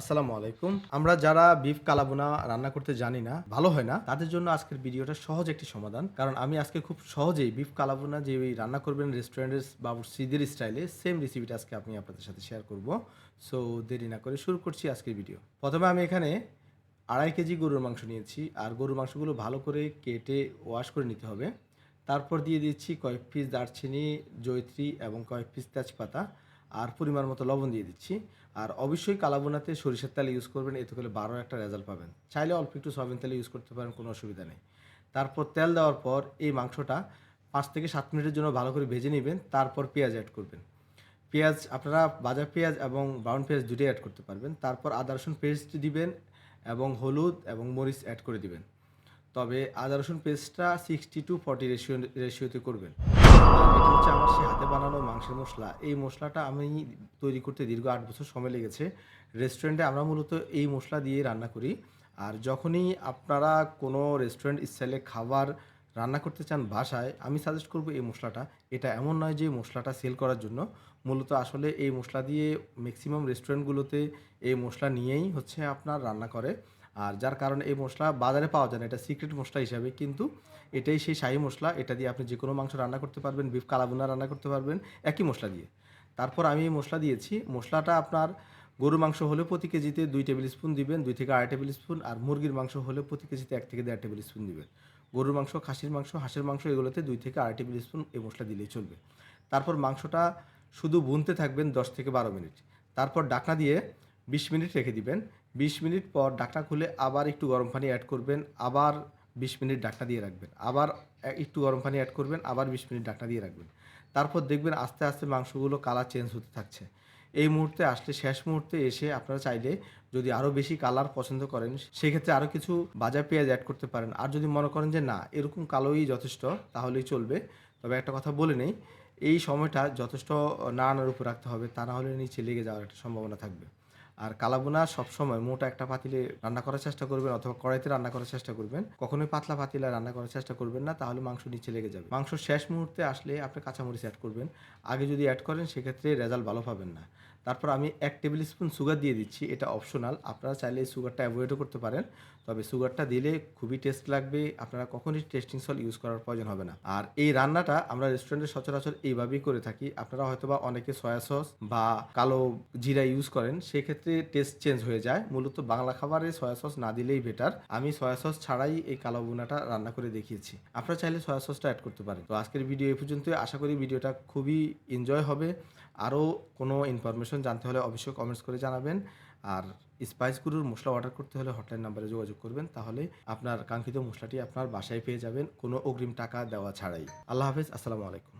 আসসালামু আলাইকুম। আমরা যারা বিফ কালাবোনা রান্না করতে জানি না, ভালো হয় না, তাদের জন্য আজকের ভিডিওটা সহজ একটি সমাধান। কারণ আমি আজকে খুব সহজেই বিফ কালাবোনা যে ওই রান্না করবেন রেস্টুরেন্টের বা সিদের স্টাইলে সেম রেসিপিটা আজকে আমি আপনাদের সাথে শেয়ার করব। সো দেরি না করে শুরু করছি আজকের ভিডিও প্রথমে আমি এখানে আড়াই কেজি গরুর মাংস নিয়েছি। আর গরুর মাংসগুলো ভালো করে কেটে ওয়াশ করে নিতে হবে। তারপর দিয়ে দিচ্ছি কয়েক পিস দারচিনি, জয়ত্রী এবং কয়েক পিস তেজপাতা। আর পরিমাণ মতো লবণ দিয়ে দিচ্ছি। আর অবশ্যই কালাবোনাতে সরিষার তেল ইউজ করবেন, এতে করে বারো একটা রেজাল্ট পাবেন। চাইলে অল্প একটু সয়াবিন তেল ইউজ করতে পারেন, কোনো অসুবিধা নেই। তারপর তেল দেওয়ার পর এই মাংসটা পাঁচ থেকে সাত মিনিটের জন্য ভালো করে ভেজে নেবেন, তারপর পেঁয়াজ অ্যাড করবেন। পেঁয়াজ, আপনারা ভাজা পেঁয়াজ এবং ব্রাউন পেঁয়াজ দুটোই অ্যাড করতে পারবেন। তারপর আদা, রসুন পেস্ট দিবেন এবং হলুদ এবং মরিচ অ্যাড করে দিবেন। তবে আদা, রসুন পেস্টটা সিক্সটি টু ফর্টি রেশিও রেশিওতে করবেন। এটা হচ্ছে আমার সে হাতে বানানো মাংসের মশলা। এই মশলাটা আমি তৈরি করতে দীর্ঘ আট বছর সময় লেগেছে। রেস্টুরেন্টে আমরা মূলত এই মশলা দিয়ে রান্না করি। আর যখনই আপনারা কোনো রেস্টুরেন্ট স্টাইলে খাবার রান্না করতে চান বাসায়, আমি সাজেস্ট করব এই মশলাটা। এটা এমন নয় যে মশলাটা সেল করার জন্য। মূলত আসলে এই মশলা দিয়ে ম্যাক্সিমাম রেস্টুরেন্টগুলোতে এই মশলা নিয়েই হচ্ছে আপনার রান্না করে। আর যার কারণে এই মশলা বাজারে পাওয়া যায় না, এটা সিক্রেট মশলা হিসাবে। কিন্তু এটাই সেই শাহী মশলা, এটা দিয়ে আপনি যে কোনো মাংস রান্না করতে পারবেন বিফ কালাবুনা রান্না করতে পারবেন, একই মশলা দিয়ে। তারপর আমি এই মশলা দিয়েছি। মশলাটা আপনার গরু মাংস হলে প্রতি কেজিতে দুই টেবিল স্পুন দিবেন, দুই থেকে আড়াই টেবিল স্পুন আর মুরগির মাংস হলে প্রতি কেজিতে এক থেকে দেড় টেবিল স্পুন দিবেন। গরুর মাংস, খাসির মাংস, হাঁসের মাংস এগুলোতে দুই থেকে আড়াই টেবিল স্পুন এই মশলা দিলেই চলবে। তারপর মাংসটা শুধু বুনতে থাকবেন দশ থেকে বারো মিনিট। তারপর ডাকনা দিয়ে বিশ মিনিট রেখে দিবেন। বিশ মিনিট পর ডাকনা খুলে আবার একটু গরম পানি অ্যাড করবেন, আবার বিশ মিনিট ডাকনা দিয়ে রাখবেন, আবার একটু গরম পানি অ্যাড করবেন, আবার বিশ মিনিট ডাকনা দিয়ে রাখবেন। তারপর দেখবেন আস্তে আস্তে মাংসগুলো কালার চেঞ্জ হতে থাকছে। এই মুহূর্তে আসলে শেষ মুহূর্তে এসে আপনারা চাইলে যদি আরও বেশি কালার পছন্দ করেন, সেক্ষেত্রে আরও কিছু ভাজা পেঁয়াজ অ্যাড করতে পারেন। আর যদি মনে করেন যে না, এরকম কালোই যথেষ্ট, তাহলেই চলবে। তবে একটা কথা বলে নেই, এই সময়টা যথেষ্ট নাড়ানোর উপর রাখতে হবে, তা না হলে নিচে লেগে যাওয়ার একটা সম্ভাবনা থাকবে। আর কালাবোনা সবসময় মোটা একটা পাতিলে রান্না করার চেষ্টা করবেন অথবা কড়াইতে রান্না করার চেষ্টা করবেন। কখনোই পাতলা পাতিলা রান্না করার চেষ্টা করবেন না, তাহলে মাংস নিচে লেগে যাবে। মাংস শেষ মুহূর্তে আসলে আপনি কাঁচামরিচ অ্যাড করবেন। আগে যদি অ্যাড করেন, সেক্ষেত্রে রেজাল্ট ভালো পাবেন না। তারপর আমি এক টেবিল স্পুন সুগার দিয়ে দিচ্ছি, এটা অপশনাল আপনারা চাইলে সুগারটা অ্যাভয়েডও করতে পারেন। তবে সুগারটা দিলে খুবই টেস্ট লাগবে। আপনারা কখনই টেস্টিং সল ইউজ করার প্রয়োজন হবে না। আর এই রান্নাটা আমরা রেস্টুরেন্টে সচরাচর এইভাবেই করে থাকি। আপনারা হয়তোবা অনেকে সয়া সস বা কালো জিরা ইউজ করেন, সেক্ষেত্রে টেস্ট চেঞ্জ হয়ে যায়। মূলত বাংলা খাবারে সয়া সস না দিলেই বেটার। আমি সয়া সস ছাড়াই এই কালো বোনাটা রান্না করে দেখিয়েছি। আপনারা চাইলে সয়া সসটা অ্যাড করতে পারেন। তো আজকের ভিডিও এই পর্যন্ত আশা করি ভিডিওটা খুবই এনজয় হবে। আরও কোনো ইনফরমেশন জানতে হলে অবশ্যই কমেন্টস করে জানাবেন। আর স্পাইস গুরুর মশলা অর্ডার করতে হলে হটলাইন নাম্বারে যোগাযোগ করবেন, তাহলে আপনার কাঙ্ক্ষিত মশলাটি আপনার বাসায় পেয়ে যাবেন, কোনো অগ্রিম টাকা দেওয়া ছাড়াই। আল্লাহ হাফেজ, আসসালামু আলাইকুম।